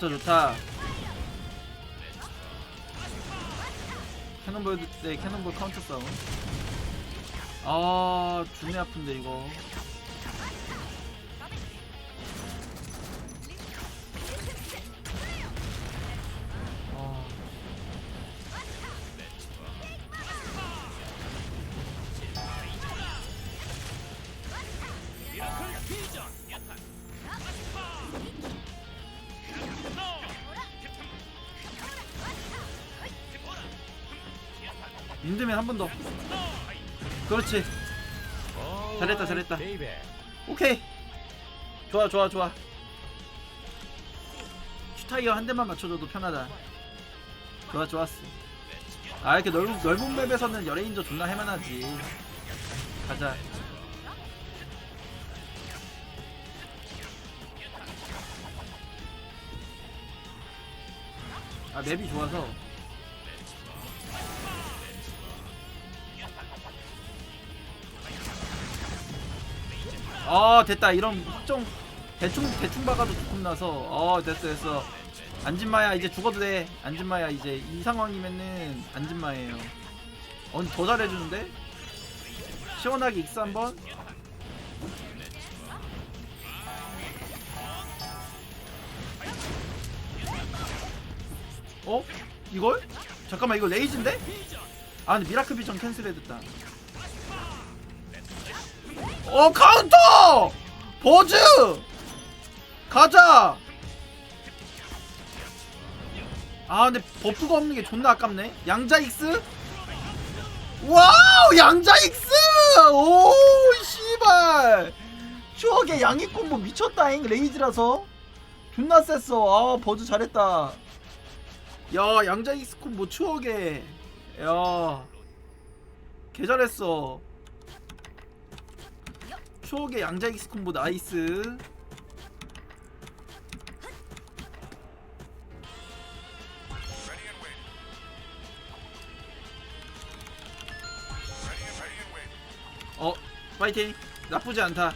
좋다 좋다. 캐논볼 네 캐논볼 카운터 싸움. 아 존내 아픈데 이거 민드맨 한번 더. 그렇지. 잘했다, 잘했다. 오케이. 좋아, 좋아, 좋아. 슈타이어 한 대만 맞춰줘도 편하다. 좋아, 좋았어. 아, 이렇게 넓은, 넓은 맵에서는 연예인저 존나 해만하지. 가자. 아, 맵이 좋아서. 아 됐다. 이런 확정 대충 대충 박아도 조금 나서. 어 됐어 됐어. 안진마야 이제 죽어도 돼. 안진마야 이제 이 상황이면은 안진마예요. 어 근데 더 잘해주는데? 시원하게 익스 한번. 어? 이걸? 잠깐만 이거 레이즈인데? 아 근데 미라클 비전 캔슬해뒀다 어 카운터! 버즈! 가자! 아 근데 버프가 없는 게 존나 아깝네. 양자 익스? 와우! 양자 익스! 오 씨발! 추억의 양이 콤보 미쳤다잉 레이즈라서. 존나 셌어. 아 버즈 잘했다. 야 양자 익스 콤보 추억의. 야 개 잘했어 추억의 양자 익스 콤보 나이스. 어 파이팅. 나쁘지 않다.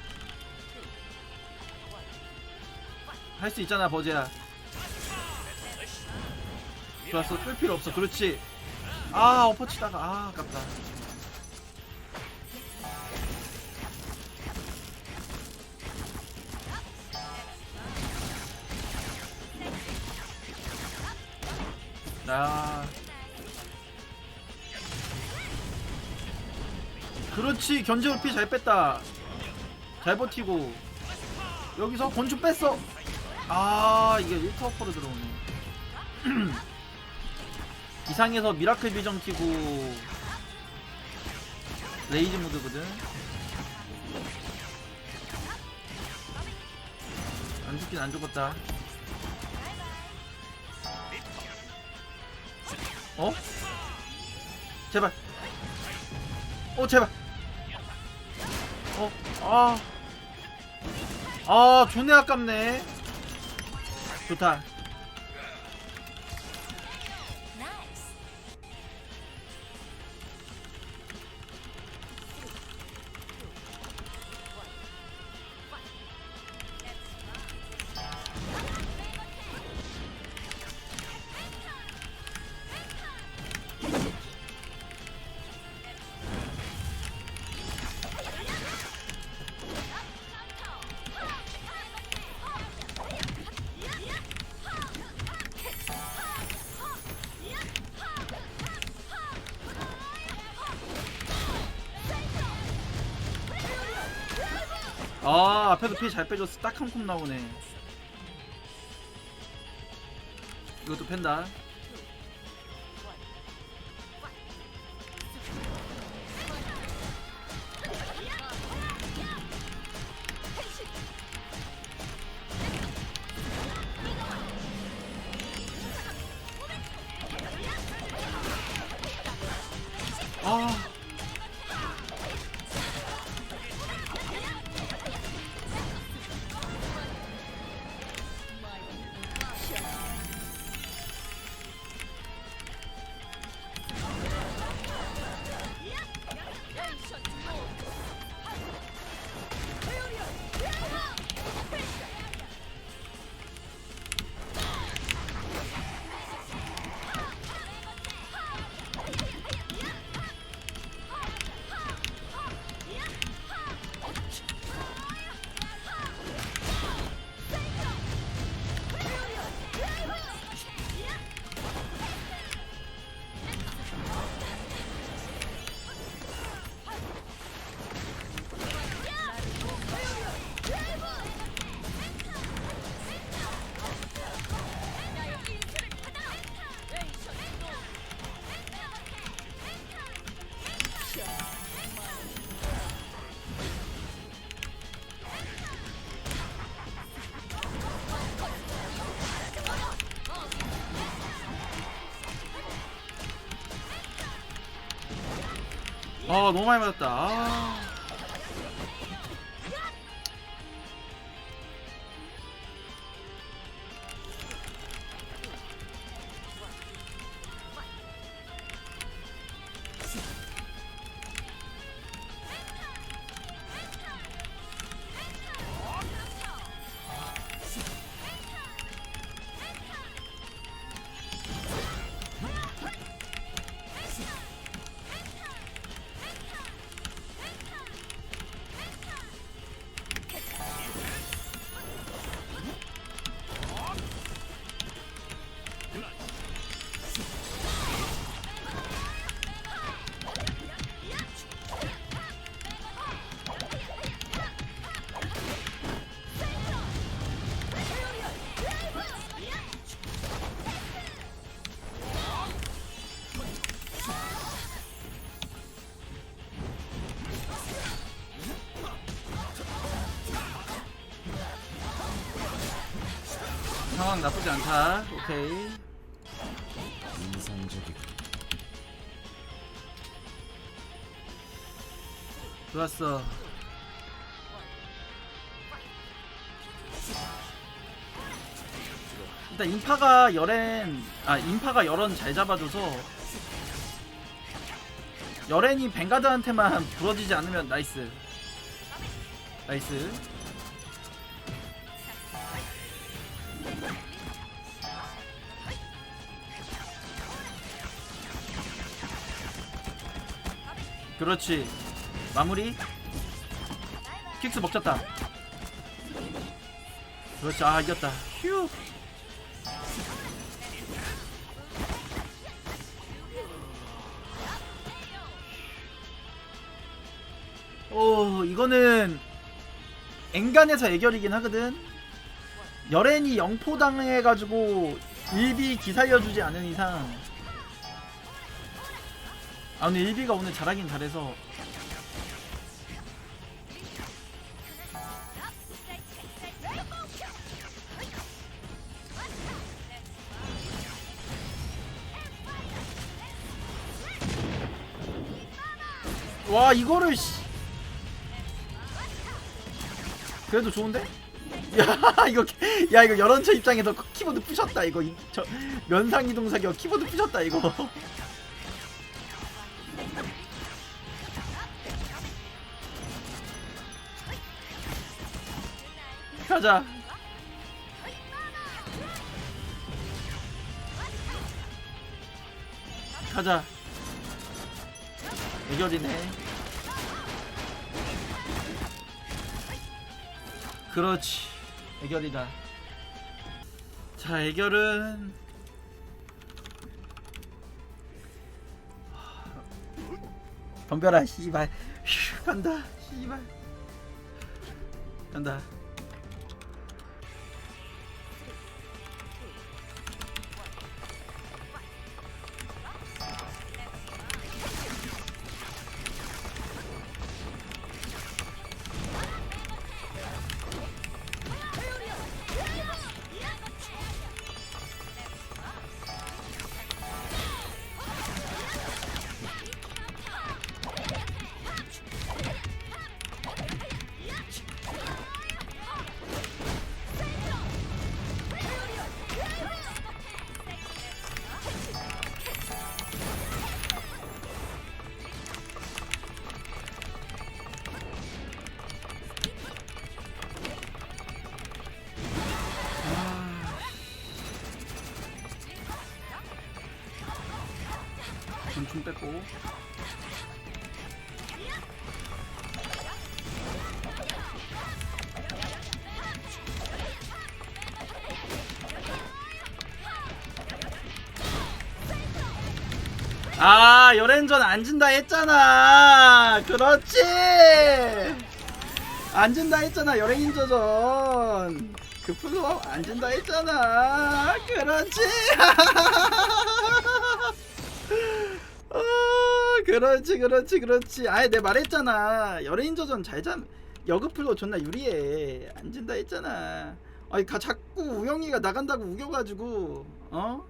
할 수 있잖아 버즈야. 좋았어. 끌 필요 없어. 그렇지. 아 엎어치다가. 아 아깝다 아. 그렇지 견제 피잘 뺐다. 잘 버티고. 여기서 건축 뺐어. 아 이게 1터퍼로 들어오네. 이상해서 미라클 비전 키고. 레이즈 모드거든. 안 죽긴 안 죽었다 어? 제발. 어, 제발. 어, 아. 아, 존내 아깝네. 좋다. 아, 앞에도 피 잘 빼줬어. 딱 한 콤 나오네. 이것도 팬다. 아. 아 너무 많이 맞았다 아. 상황 나쁘지 않다. 오케이. 인상적이고. 좋았어. 일단 인파가 열엔 아 인파가 열언 잘 잡아줘서 열엔이 벵가드한테만 부러지지 않으면 나이스. 나이스 그렇지. 마무리. 킥스 먹혔다. 그렇지. 아 이겼다. 휴. 오 이거는 엔간에서 애결이긴 하거든. 열엔이 영포 당해가지고 일비 기살려주지 않은 이상 아 근데 일비가 오늘 잘하긴 잘해서. 와 이거를 씨. 그래도 좋은데? 야 이거 야 이거 열원처 입장에서 키보드 부셨다 이거. 이- 저 면상 이동사격 키보드 부셨다 이거 가자. 가자. 애결이네. 그렇지. 애결이다. 자 애결은 덤벼라 씨발. 휴, 간다 씨발. 간다 좀좀 뺐고. 아 열엔전 안 진다 했잖아. 그렇지. 안 진다 했잖아 열엔인저전. 그 플로 안 진다 했잖아. 그렇지 그렇지 그렇지 그렇지. 아예 내 말했잖아. 열애인저전 잘잠 여급플로 존나 유리해. 안 진다 했잖아. 아니 가, 자꾸 우영이가 나간다고 우겨가지고 어?